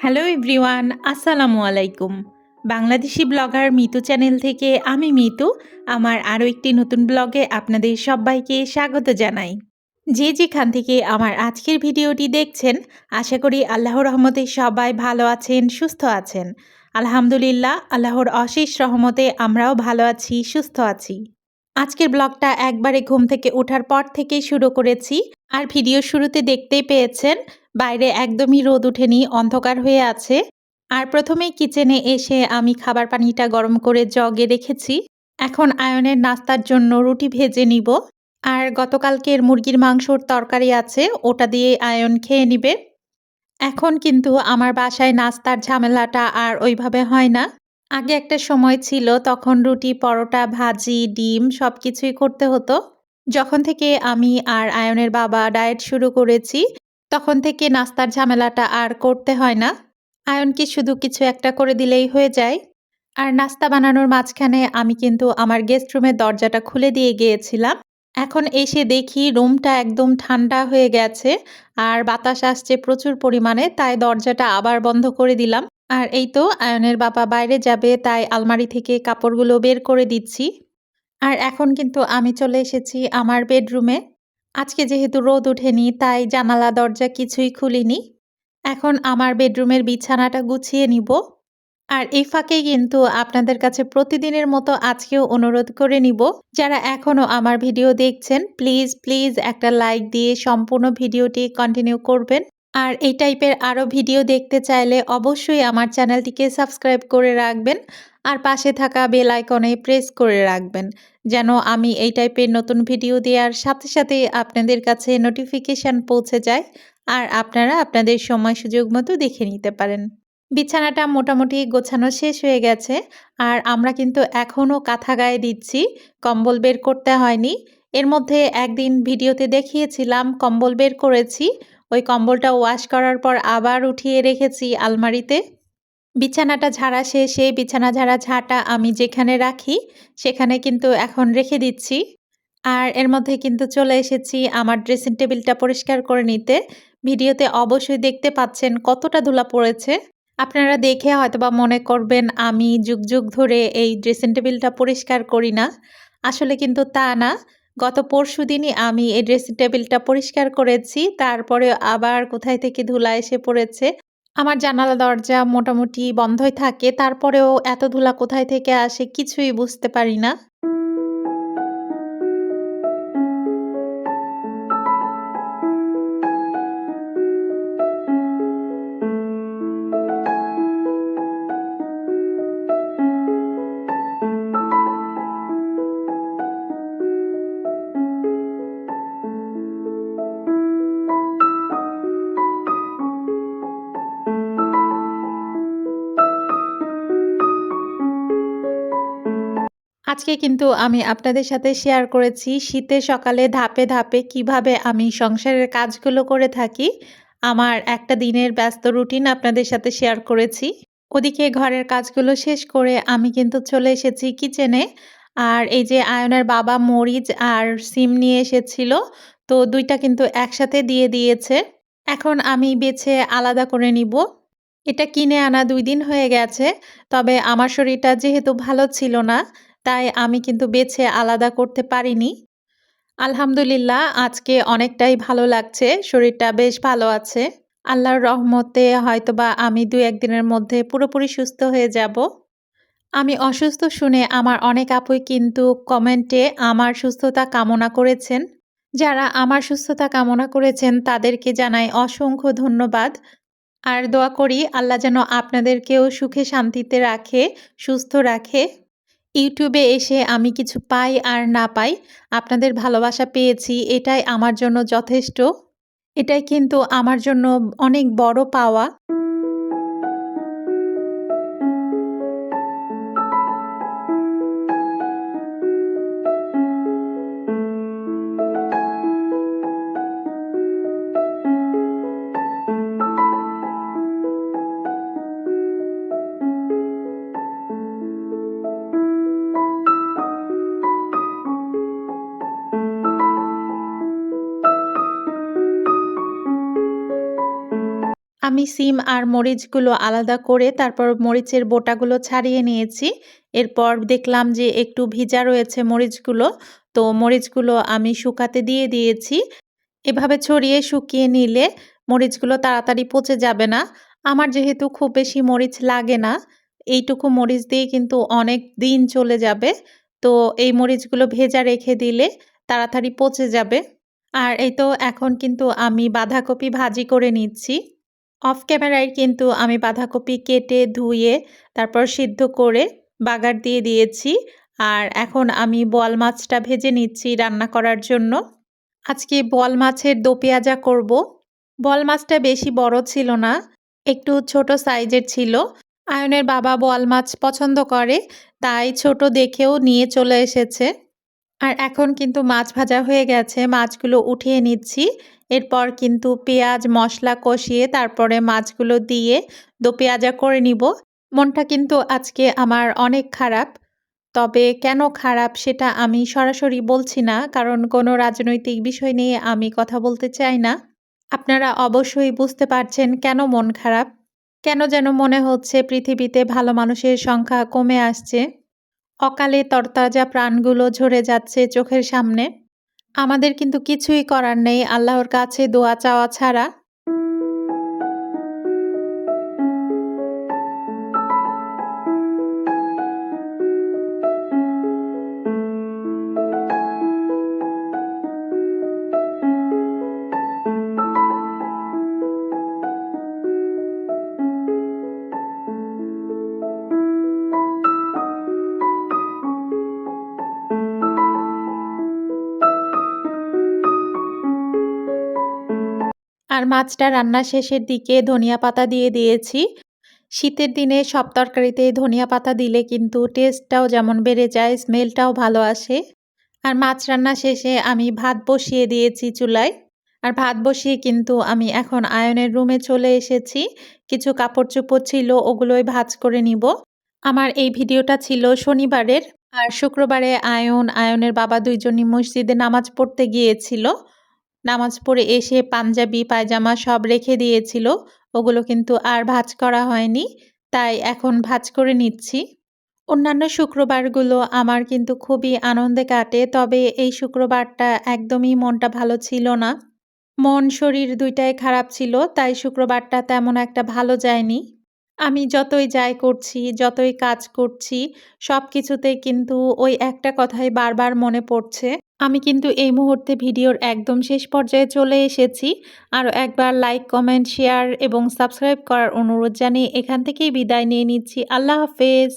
Hello everyone আসসালামু আলাইকুম Bangladeshi blogger Mitu channel থেকে আমি মিতু আমার আরও একটি নতুন ব্লগে আপনাদের সবাইকে স্বাগত জানাই যে যেখান থেকে আমার আজকের ভিডিওটি দেখছেন আশা করি আল্লাহর রহমতে সবাই ভালো আছেন সুস্থ আছেন আলহামদুলিল্লাহ আল্লাহর অশেষ রহমতে আমরাও ভালো আছি সুস্থ আছি আজকের ব্লগটা একবারে ঘুম থেকে ওঠার পর থেকেই শুরু করেছি আর ভিডিও শুরুতে দেখতেই পেয়েছেন বাইরে একদমই রোদ উঠেনি, অন্ধকার হয়ে আছে। আর প্রথমেই কিচেনে এসে আমি খাবার পানিটা গরম করে জগে রেখেছি। এখন আয়নের নাস্তার জন্য রুটি ভেজে নিব। আর গতকালকের মুরগির মাংসর তরকারি আছে, ওটা দিয়ে আয়ন খেয়ে নিবে। এখন কিন্তু আমার বাসায় নাস্তার ঝামেলাটা আর ওইভাবে হয় না। আগে একটা সময় ছিল, তখন রুটি, পরোটা, ভাজি, ডিম সব কিছুই করতে হতো। যখন থেকে আমি আর আয়নের বাবা ডায়েট শুরু করেছি তখন থেকে নাস্তার ঝামেলাটা আর করতে হয় না। আয়নকে শুধু কিছু একটা করে দিলেই হয়ে যায়। আর নাস্তা বানানোর মাঝখানে আমি কিন্তু আমার গেস্ট রুমের দরজাটা খুলে দিয়ে গিয়েছিলাম। এখন এসে দেখি রুমটা একদম ঠান্ডা হয়ে গেছে আর বাতাস আসছে প্রচুর পরিমাণে, তাই দরজাটা আবার বন্ধ করে দিলাম। আর এই তো আয়নের বাবা বাইরে যাবে, তাই আলমারি থেকে কাপড়গুলো বের করে দিচ্ছি। আর এখন কিন্তু আমি চলে এসেছি আমার বেডরুমে আজকে যেহেতু রোদ ওঠেনি, তাই জানালা, দরজা কিছুই খুলিনি। এখন আমার বেডরুমের বিছানাটা গুছিয়ে নিব। আর এই ফাঁকে কিন্তু আপনাদের কাছে প্রতিদিনের মতো আজকেও অনুরোধ করে নিব, যারা এখনও আমার ভিডিও দেখছেন, প্লিজ প্লিজ একটা লাইক দিয়ে সম্পূর্ণ ভিডিওটি কন্টিনিউ করবেন। আর এই টাইপের আরও ভিডিও দেখতে চাইলে অবশ্যই আমার চ্যানেলটিকে সাবস্ক্রাইব করে রাখবেন আর পাশে থাকা বেল আইকনে প্রেস করে রাখবেন, যেন আমি এই টাইপের নতুন ভিডিও দেওয়ার সাথে সাথে আপনাদের কাছে নোটিফিকেশান পৌঁছে যায় আর আপনারা আপনাদের সময় সুযোগ মতো দেখে নিতে পারেন। বিছানাটা মোটামুটি গোছানো শেষ হয়ে গেছে আর আমরা কিন্তু এখনও কাঁথা গায়ে দিচ্ছি, কম্বল বের করতে হয়নি। এর মধ্যে একদিন ভিডিওতে দেখিয়েছিলাম কম্বল বের করেছি কম্বলটা ওয়াশ করার পর আবার উঠিয়ে রেখেছি আলমারিতে। বিছানাটা ঝাড়া শেষে, বিছানা ঝাড়া ঝাঁটা আমি যেখানে রাখি, সেখানে কিন্তু এখন রেখে দিচ্ছি। আর এর মধ্যে কিন্তু চলে এসেছি আমার ড্রেসিং টেবিলটা পরিষ্কার করে নিতে। ভিডিওতে অবশ্যই দেখতে পাচ্ছেন কতটা ধুলা পড়েছে। আপনারা দেখে হয়তোবা মনে করবেন আমি যুগ যুগ ধরে এই ড্রেসিং টেবিলটা পরিষ্কার করি না। আসলে কিন্তু তা না। গত পরশু দিনই আমি এই ড্রেসিং টেবিলটা পরিষ্কার করেছি, তারপরে আবার কোথায় থেকে ধুলা এসে পড়েছে, আমার জানালা দরজা মোটামুটি বন্ধই থাকে, তারপরেও এত ধুলা কোথায় থেকে আসে কিছুই বুঝতে পারি না। আজকে কিন্তু আমি আপনাদের সাথে শেয়ার করেছি শীতের সকালে ধাপে ধাপে কীভাবে আমি সংসারের কাজগুলো করে থাকি। আমার একটা দিনের ব্যস্ত রুটিন আপনাদের সাথে শেয়ার করেছি। ওদিকে ঘরের কাজগুলো শেষ করে আমি কিন্তু চলে এসেছি কিচেনে আর এই যে আয়নের বাবা মরিচ আর সিম নিয়ে এসেছিল, তো দুইটা কিন্তু একসাথে দিয়ে দিয়েছে। এখন আমি বেছে আলাদা করে নিব। এটা কিনে আনা দুই দিন হয়ে গেছে, তবে আমার শরীরটা যেহেতু ভালো ছিল না তাই আমি কিন্তু বেছে আলাদা করতে পারিনি। আলহামদুলিল্লাহ, আজকে অনেকটাই ভালো লাগছে, শরীরটা বেশ ভালো আছে। আল্লাহর রহমতে হয়তোবা আমি দু একদিনের মধ্যে পুরোপুরি সুস্থ হয়ে যাব। আমি অসুস্থ শুনে আমার অনেক আপুই কিন্তু কমেন্টে আমার সুস্থতা কামনা করেছেন। যারা আমার সুস্থতা কামনা করেছেন, তাদেরকে জানাই অসংখ্য ধন্যবাদ। আর দোয়া করি, আল্লাহ যেন আপনাদেরকেও সুখে শান্তিতে রাখে, সুস্থ রাখে। ইউটিউবে এসে আমি কিছু পাই আর না পাই, আপনাদের ভালোবাসা পেয়েছি, এটাই আমার জন্য যথেষ্ট। এটাই কিন্তু আমার জন্য অনেক বড় পাওয়া। আমি সিম আর মরিচগুলো আলাদা করে তারপর মরিচের বোটাগুলো ছাড়িয়ে নিয়েছি। এরপর দেখলাম যে একটু ভিজা রয়েছে মরিচগুলো, তো মরিচগুলো আমি শুকাতে দিয়ে দিয়েছি। এভাবে ছড়িয়ে শুকিয়ে নিলে মরিচগুলো তাড়াতাড়ি পচে যাবে না। আমার যেহেতু খুব বেশি মরিচ লাগে না, এইটুকু মরিচ দিয়ে কিন্তু অনেক দিন চলে যাবে। তো এই মরিচগুলো ভেজা রেখে দিলে তাড়াতাড়ি পচে যাবে। আর এই তো এখন কিন্তু আমি বাঁধাকপি ভাজি করে নিচ্ছি। অফ ক্যামেরায় কিন্তু আমি বাঁধাকপি কেটে ধুয়ে, তারপর সিদ্ধ করে বাগার দিয়ে দিয়েছি। আর এখন আমি বল মাছটা ভেজে নিচ্ছি রান্না করার জন্য। আজকে বল মাছের দো পেঁয়াজা করব। বল মাছটা বেশি বড় ছিল না, একটু ছোট সাইজের ছিল। আয়নের বাবা বল মাছ পছন্দ করে, তাই ছোট দেখেও নিয়ে চলে এসেছে। আর এখন কিন্তু মাছ ভাজা হয়ে গেছে, মাছগুলো উঠিয়ে নিচ্ছি। এরপর কিন্তু পেঁয়াজ, মশলা কষিয়ে তারপরে মাছগুলো দিয়ে দো পেঁয়াজা করে নিব। মনটা কিন্তু আজকে আমার অনেক খারাপ। তবে কেন খারাপ সেটা আমি সরাসরি বলছি না, কারণ কোনো রাজনৈতিক বিষয় নিয়ে আমি কথা বলতে চাই না। আপনারা অবশ্যই বুঝতে পারছেন কেন মন খারাপ। কেন যেন মনে হচ্ছে পৃথিবীতে ভালো মানুষের সংখ্যা কমে আসছে। অকালে তরতাজা প্রাণগুলো ঝরে যাচ্ছে চোখের সামনে। আমাদের কিন্তু কিছুই করার নেই। আল্লাহর কাছে দোয়া চাওয়া ছাড়া আর মাছটা রান্না শেষের দিকে ধনিয়া পাতা দিয়ে দিয়েছি। শীতের দিনে সব তরকারিতে ধনিয়া পাতা দিলে কিন্তু টেস্টটাও যেমন বেড়ে যায় স্মেলটাও ভালো আসে। আর মাছ রান্না শেষে আমি ভাত বসিয়ে দিয়েছি চুলায়। আর ভাত বসিয়ে কিন্তু আমি এখন আয়নের রুমে চলে এসেছি। কিছু কাপড় চোপড় ছিল, ওগুলোই ভাজ করে নিব। আমার এই ভিডিওটা ছিল শনিবারের। আর শুক্রবারে আয়ন, আয়নের বাবা দুইজনই মসজিদে নামাজ পড়তে গিয়েছিল। নামাজ পড়ে এসে পাঞ্জাবি, পায়জামা সব রেখে দিয়েছিল। ওগুলো কিন্তু আর ভাজ করা হয়নি। তাই এখন ভাজ করে নিচ্ছি। অন্যান্য শুক্রবারগুলো আমার কিন্তু খুবই আনন্দে কাটে, তবে এই শুক্রবারটা একদমই মনটা ভালো ছিল না। মন, শরীর দুইটাই খারাপ ছিল, তাই শুক্রবারটা তেমন একটা ভালো যায়নি। আমি যতই যাই করছি, যতই কাজ করছি সব কিছুতেই কিন্তু ওই একটা কথাই বারবার মনে পড়ছে। আমি কিন্তু এই মুহূর্তে ভিডিওর একদম শেষ পর্যায়ে চলে এসেছি। আরও একবার লাইক কমেন্ট শেয়ার এবং সাবস্ক্রাইব করার অনুরোধ জানিয়ে এখান থেকেই বিদায় নিয়ে নিচ্ছি। আল্লাহ হাফেজ।